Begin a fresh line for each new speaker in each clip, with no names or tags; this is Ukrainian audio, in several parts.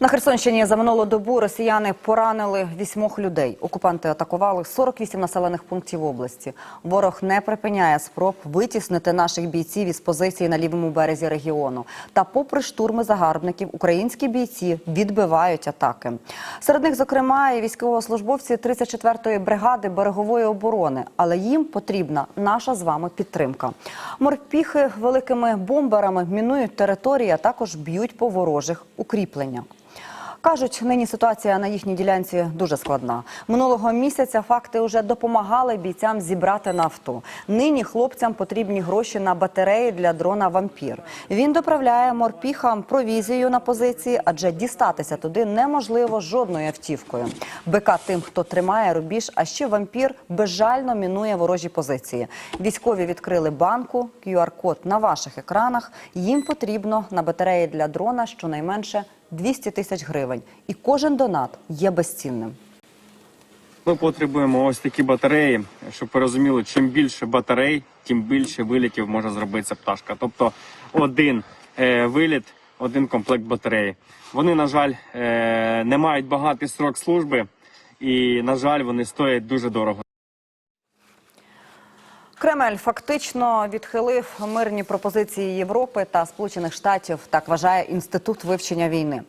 На Херсонщині за минулу добу росіяни поранили вісьмох людей. Окупанти атакували 48 населених пунктів області. Ворог не припиняє спроб витіснити наших бійців із позицій на лівому березі регіону. Та, попри штурми загарбників, українські бійці відбивають атаки. Серед них, зокрема, і військовослужбовці 34-ї бригади берегової оборони. Але їм потрібна наша з вами підтримка. Морпіхи великими бомберами мінують території, а також б'ють по ворожих укріпленнях. Кажуть, нині ситуація на їхній ділянці дуже складна. Минулого місяця факти вже допомагали бійцям зібрати нафту. Нині хлопцям потрібні гроші на батареї для дрона Вампір. Він доправляє морпіхам провізію на позиції, адже дістатися туди неможливо жодною автівкою. БК тим, хто тримає рубіж, а ще вампір безжально мінує ворожі позиції. Військові відкрили банку, QR-код на ваших екранах. Їм потрібно на батареї для дрона щонайменше 200 тисяч гривень. І кожен донат є безцінним.
Ми потребуємо ось такі батареї, щоб ви розуміли, чим більше батарей, тим більше вилітів може зробити пташка. Тобто один е, виліт, один комплект батареї. Вони, на жаль, е, не мають багатий срок служби, і, на жаль, вони стоять дуже дорого.
Кремль фактично відхилив мирні пропозиції Європи та Сполучених Штатів. Так вважає інститут вивчення війни.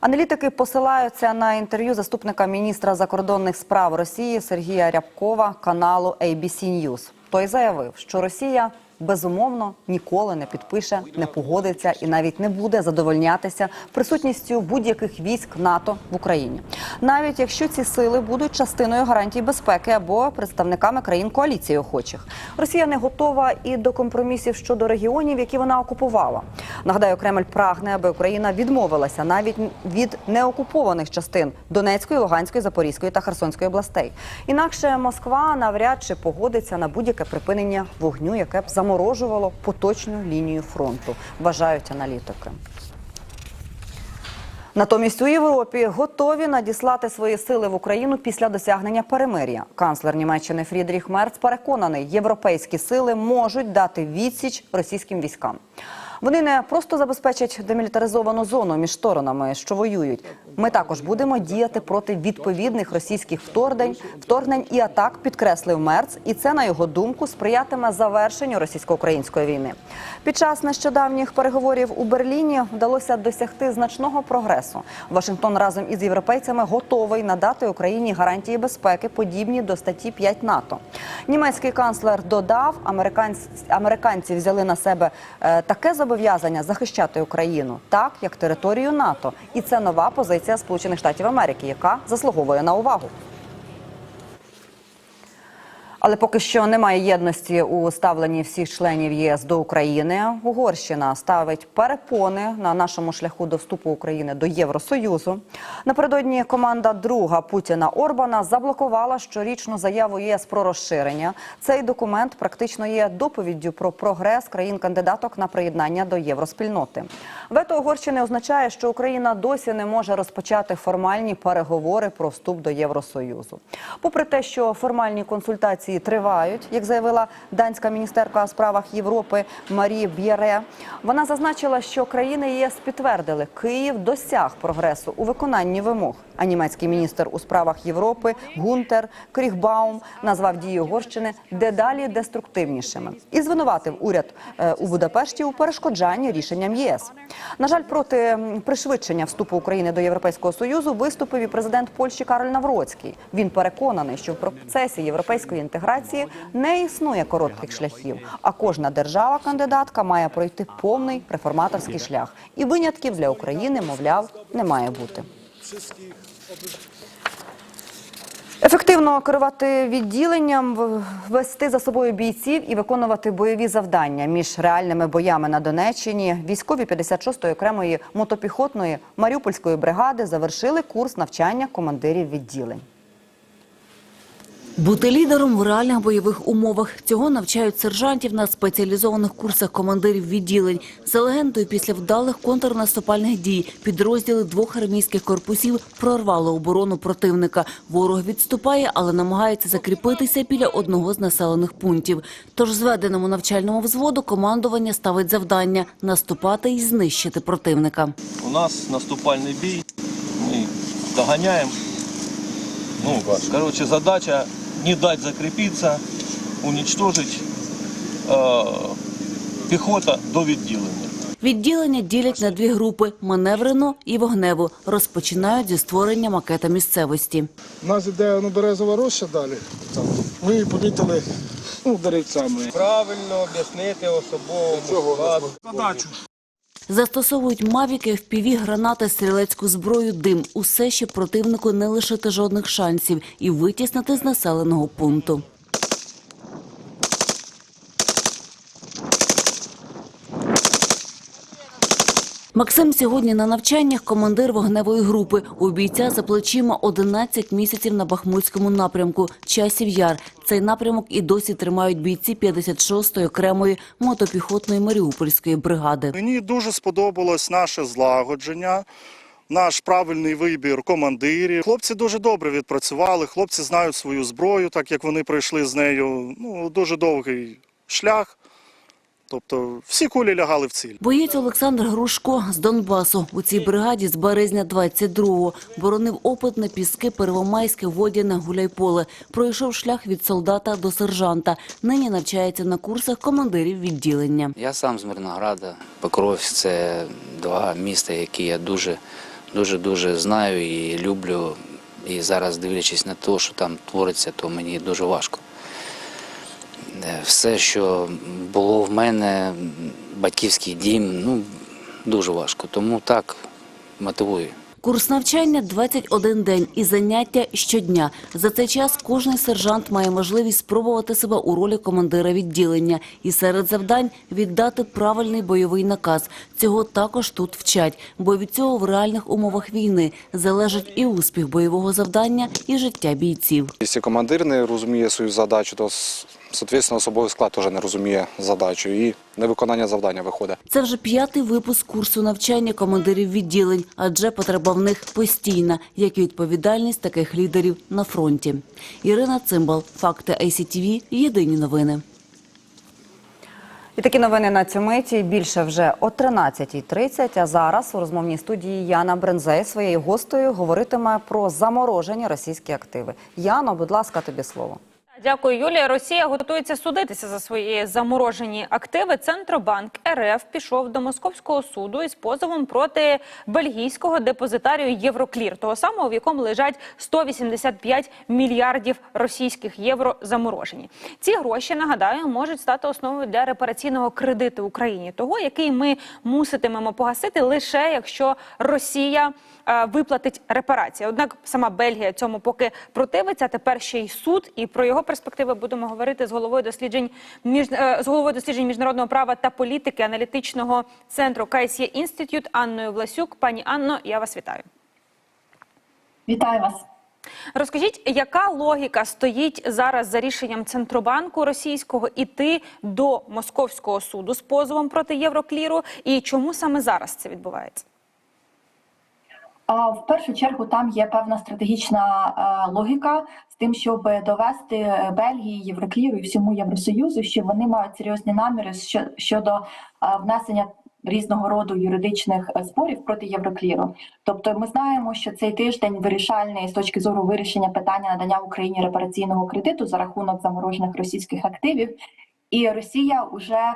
Аналітики посилаються на інтерв'ю заступника міністра закордонних справ Росії Сергія Рябкова каналу ABC News. Той заявив, що Росія безумовно ніколи не підпише, не погодиться і навіть не буде задовольнятися присутністю будь-яких військ НАТО в Україні, навіть якщо ці сили будуть частиною гарантій безпеки або представниками країн коаліції охочих. Росія не готова і до компромісів щодо регіонів, які вона окупувала. Нагадаю, Кремль прагне, аби Україна відмовилася навіть від неокупованих частин Донецької, Луганської, Запорізької та Херсонської областей. Інакше Москва навряд чи погодиться на будь-яке припинення вогню, яке б заморожувало поточну лінію фронту, вважають аналітики. Натомість у Європі готові надіслати свої сили в Україну після досягнення перемир'я. Канцлер Німеччини Фрідріх Мерц переконаний, європейські сили можуть дати відсіч російським військам. Вони не просто забезпечать демілітаризовану зону між сторонами, що воюють. Ми також будемо діяти проти відповідних російських вторгнень, вторгнень і атак, підкреслив Мерц, і це на його думку сприятиме завершенню російсько-української війни. Під час нещодавніх переговорів у Берліні вдалося досягти значного прогресу. Вашингтон разом із європейцями готовий надати Україні гарантії безпеки, подібні до статті 5 НАТО. Німецький канцлер додав, американці, взяли на себе е, таке зобов'язання захищати Україну, так як територію НАТО, і це нова позиція Сполучених Штатів Америки, яка заслуговує на увагу. Але поки що немає єдності у ставленні всіх членів ЄС до України. Угорщина ставить перепони на нашому шляху до вступу України до Євросоюзу. Напередодні команда друга Путіна Орбана заблокувала щорічну заяву ЄС про розширення. Цей документ практично є доповіддю про прогрес країн-кандидаток на приєднання до євроспільноти. Вето Угорщини означає, що Україна досі не може розпочати формальні переговори про вступ до Євросоюзу. Попри те, що формальні консультації тривають, як заявила данська міністерка у справах Європи Марі Б'єре, вона зазначила, що країни ЄС підтвердили, Київ досяг прогресу у виконанні вимог. А німецький міністр у справах Європи Гунтер Кріхбаум назвав дії Угорщини дедалі деструктивнішими і звинуватив уряд е, у Будапешті у перешкоджанні рішенням ЄС. На жаль, проти пришвидшення вступу України до Європейського союзу виступив і президент Польщі Кароль Навроцький. Він переконаний, що в процесі європейської інтеграції не існує коротких шляхів, а кожна держава-кандидатка має пройти повний реформаторський шлях. І винятків для України, мовляв, не має бути. Ефективно керувати відділенням, вести за собою бійців і виконувати бойові завдання між реальними боями на Донеччині. Військові 56-ї окремої мотопіхотної Маріупольської бригади завершили курс навчання командирів відділень.
Бути лідером в реальних бойових умовах цього навчають сержантів на спеціалізованих курсах командирів відділень. За легендою, після вдалих контрнаступальних дій підрозділи двох армійських корпусів прорвали оборону противника. Ворог відступає, але намагається закріпитися біля одного з населених пунктів. Тож зведеному навчальному взводу командування ставить завдання наступати і знищити противника.
У нас наступальний бій. догоняем. Ну, короче, задача не дать закрепиться, уничтожить э, пехота до відділення.
Відділення ділять на дві групи – маневрену і вогневу. Розпочинають зі створення макета місцевості.
У нас іде ну, березова роща далі. Там. Ми її помітили ну, деревцями.
Правильно об'яснити особовому складу.
Задачу.
Застосовують мавіки, FPV, гранати, стрілецьку зброю, дим. Усе, щоб противнику не лишити жодних шансів і витіснити з населеного пункту. Максим сьогодні на навчаннях командир вогневої групи. У бійця за плечима 11 місяців на Бахмутському напрямку. Часів Яр. Цей напрямок і досі тримають бійці 56-ї окремої мотопіхотної Маріупольської бригади.
Мені дуже сподобалось наше злагодження, наш правильний вибір командирів. Хлопці дуже добре відпрацювали, хлопці знають свою зброю, так як вони пройшли з нею ну, дуже довгий шлях. Тобто всі кулі лягали в ціль.
Боєць Олександр Грушко з Донбасу. У цій бригаді з березня 22-го. Боронив опитне піски Первомайське, Водяне, Гуляйполе. Пройшов шлях від солдата до сержанта. Нині навчається на курсах командирів відділення.
Я сам з Мирнограда. Покровськ це два міста, які я дуже, дуже, дуже знаю і люблю. І зараз, дивлячись на те, що там твориться, то мені дуже важко. Е, Все, що було в мене, батьківський дім, ну дуже важко. Тому так мотивую.
Курс навчання 21 день і заняття щодня. За цей час кожний сержант має можливість спробувати себе у ролі командира відділення і серед завдань віддати правильний бойовий наказ. Цього також тут вчать, бо від цього в реальних умовах війни залежить і успіх бойового завдання, і життя бійців.
Якщо командир не розуміє свою задачу, то соответственно, особовий склад теж не розуміє задачу і невиконання завдання виходить.
Це вже п'ятий випуск курсу навчання командирів відділень, адже потреба в них постійна, як і відповідальність таких лідерів на фронті. Ірина Цимбал, факти ICTV, єдині новини.
І такі новини на цю миті більше вже о 13.30. А зараз у розмовній студії Яна Брензей своєю гостею говоритиме про заморожені російські активи. Яно, будь ласка, тобі слово.
Дякую, Юлія. Росія готується судитися за свої заморожені активи. Центробанк РФ пішов до московського суду із позовом проти бельгійського депозитарію Євроклір, того самого, в якому лежать 185 мільярдів російських євро заморожені. Ці гроші нагадаю можуть стати основою для репараційного кредиту Україні, того який ми муситимемо погасити лише якщо Росія е, виплатить репарації. Однак сама Бельгія цьому поки противиться. Тепер ще й суд, і про його перспективи будемо говорити з головою досліджень між е, з головою досліджень міжнародного права та політики аналітичного центру КСЄ Інститют Анною Власюк. Пані Анно, я вас вітаю.
Вітаю вас.
Розкажіть, яка логіка стоїть зараз за рішенням Центробанку російського іти до московського суду з позовом проти Єврокліру, і чому саме зараз це відбувається?
В першу чергу там є певна стратегічна е, логіка з тим, щоб довести Бельгії, Єврокліру і всьому Євросоюзу, що вони мають серйозні наміри щодо е, внесення різного роду юридичних е, спорів проти Єврокліру. Тобто, ми знаємо, що цей тиждень вирішальний з точки зору вирішення питання надання Україні репараційного кредиту за рахунок заморожених російських активів, і Росія вже е,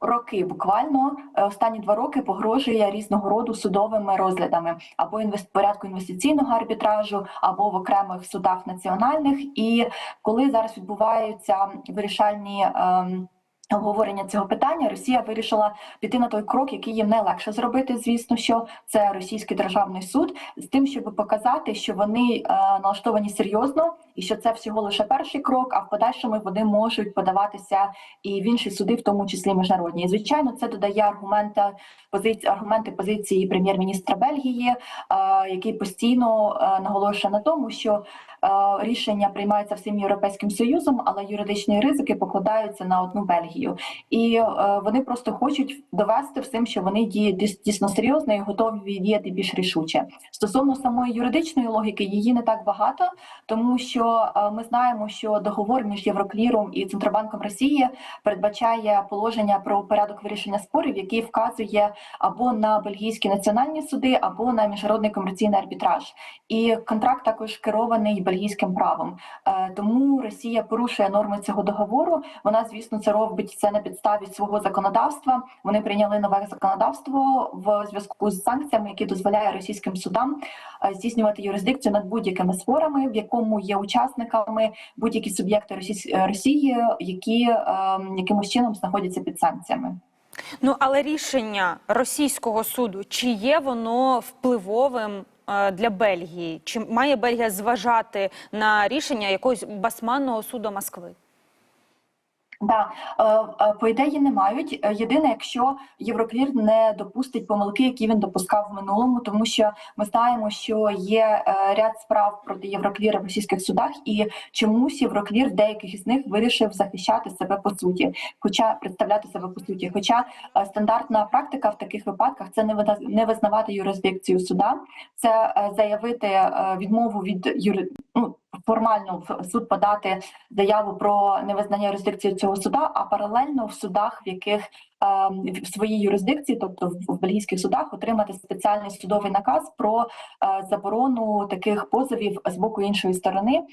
роки буквально е, останні два роки погрожує різного роду судовими розглядами або інвест порядку інвестиційного арбітражу, або в окремих судах національних. І коли зараз відбуваються вирішальні. ем, Обговорення цього питання Росія вирішила піти на той крок, який їм не легше зробити. Звісно, що це російський державний суд, з тим, щоб показати, що вони е, налаштовані серйозно, і що це всього лише перший крок. А в подальшому вони можуть подаватися і в інші суди, в тому числі міжнародні. І звичайно, це додає аргументи позиції аргументи позиції прем'єр-міністра Бельгії, е, який постійно е, наголошує на тому, що рішення приймаються всім європейським союзом, але юридичні ризики покладаються на одну Бельгію, і е, вони просто хочуть довести всім, що вони діють дійс- дійсно серйозно і готові діяти більш рішуче. Стосовно самої юридичної логіки, її не так багато, тому що е, ми знаємо, що договор між Єврокліром і Центробанком Росії передбачає положення про порядок вирішення спорів, який вказує або на бельгійські національні суди, або на міжнародний комерційний арбітраж. І контракт також керований бельгійським правом. Е, Тому Росія порушує норми цього договору. Вона, звісно, це робить це на підставі свого законодавства. Вони прийняли нове законодавство в зв'язку з санкціями, які дозволяє російським судам е, здійснювати юрисдикцію над будь-якими спорами, в якому є учасниками будь-які суб'єкти Росії, які е, якимось чином знаходяться під санкціями.
Ну але рішення російського суду чи є воно впливовим для Бельгії? Чи має Бельгія зважати на рішення якогось басманного суду Москви?
Да, е, е, по ідеї не мають. Е, Єдине, якщо Євроклір не допустить помилки, які він допускав в минулому, тому що ми знаємо, що є ряд справ проти Єврокліра в російських судах, і чомусь Євроклір деяких із них вирішив захищати себе по суті, хоча представляти себе по суті. Хоча стандартна практика в таких випадках це не визнавати юрисдикцію суда, це заявити відмову від юри... ну, формально в суд подати заяву про невизнання юрисдикції цього суда, а паралельно в судах, в яких в своїй юрисдикції, тобто в, бельгійських судах, отримати спеціальний судовий наказ про е, заборону таких позовів з боку іншої сторони, е,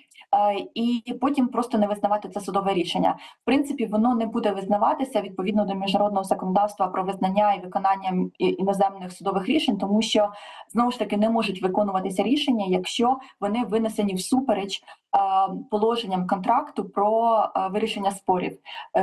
і потім просто не визнавати це судове рішення. В принципі, воно не буде визнаватися відповідно до міжнародного законодавства про визнання і виконання іноземних судових рішень, тому що знову ж таки не можуть виконуватися рішення, якщо вони винесені всупереч е, положенням контракту про вирішення спорів.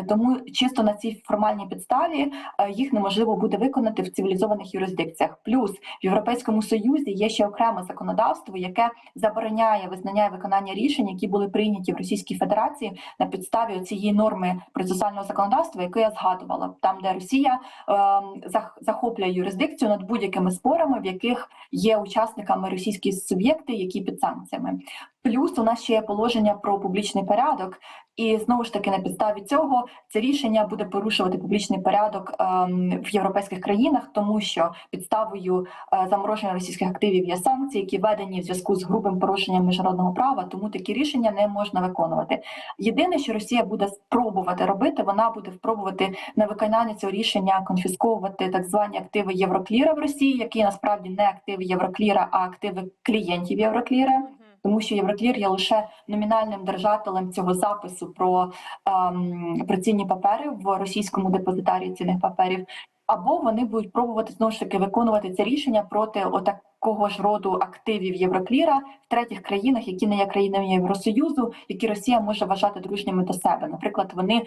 Тому чисто на цій формальній підставі е, їх неможливо буде виконати в цивілізованих юрисдикціях. Плюс в Європейському Союзі є ще окреме законодавство, яке забороняє визнання і виконання рішень, які були прийняті в Російській Федерації на підставі цієї норми процесуального законодавства, яку я згадувала, там де Росія е, захоплює юрисдикцію над будь-якими спорами, в яких є учасниками російські суб'єкти, які під санкціями. Плюс у нас ще є положення про публічний порядок, і знову ж таки на підставі цього це рішення буде порушувати публічний порядок ем, в європейських країнах, тому що підставою е, замороження російських активів є санкції, які введені в зв'язку з грубим порушенням міжнародного права. Тому такі рішення не можна виконувати. Єдине, що Росія буде спробувати робити, вона буде спробувати на виконання цього рішення конфісковувати так звані активи Єврокліра в Росії, які насправді не активи Єврокліра, а активи клієнтів Єврокліра тому що Євроклір є лише номінальним держателем цього запису про, ем, про папери в російському депозитарії цінних паперів. Або вони будуть пробувати знову ж таки виконувати це рішення проти отакого ж роду активів Єврокліра в третіх країнах, які не є країнами Євросоюзу, які Росія може вважати дружніми до себе. Наприклад, вони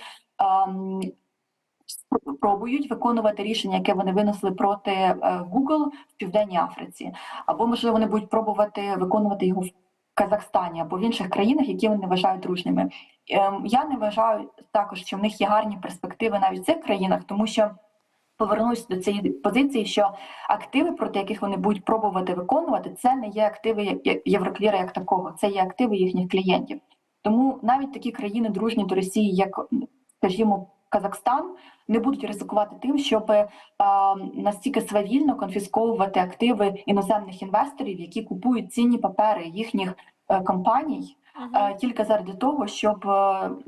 ем, спробують виконувати рішення, яке вони винесли проти е, Google в Південній Африці, або можливо вони будуть пробувати виконувати його в Казахстані або в інших країнах, які вони вважають дружніми. Ем, Я не вважаю також, що в них є гарні перспективи навіть в цих країнах, тому що повернусь до цієї позиції, що активи, проти яких вони будуть пробувати виконувати, це не є активи Єврокліра як такого, це є активи їхніх клієнтів. Тому навіть такі країни, дружні до Росії, як скажімо, Казахстан, не будуть ризикувати тим, щоб е, настільки свавільно конфісковувати активи іноземних інвесторів, які купують цінні папери їхніх е, компаній. е, Тільки заради того, щоб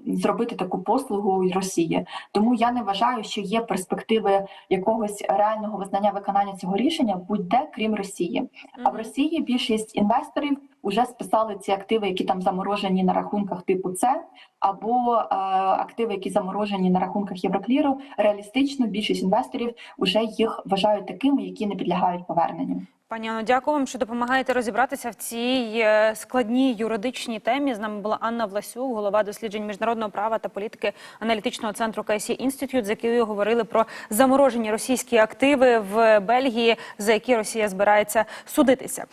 зробити таку послугу Росії, тому я не вважаю, що є перспективи якогось реального визнання виконання цього рішення будь-де крім Росії. А в Росії більшість інвесторів вже списали ці активи, які там заморожені на рахунках типу С, або е, активи, які заморожені на рахунках Єврокліру. Реалістично більшість інвесторів вже їх вважають такими, які не підлягають поверненню.
Пані Анно, дякую вам, що допомагаєте розібратися в цій е, складній юридичній темі. З нами була Анна Власюк, голова досліджень міжнародного права та політики аналітичного центру КСІ Інститют, з якою говорили про заморожені російські активи в Бельгії, за які Росія збирається судитися.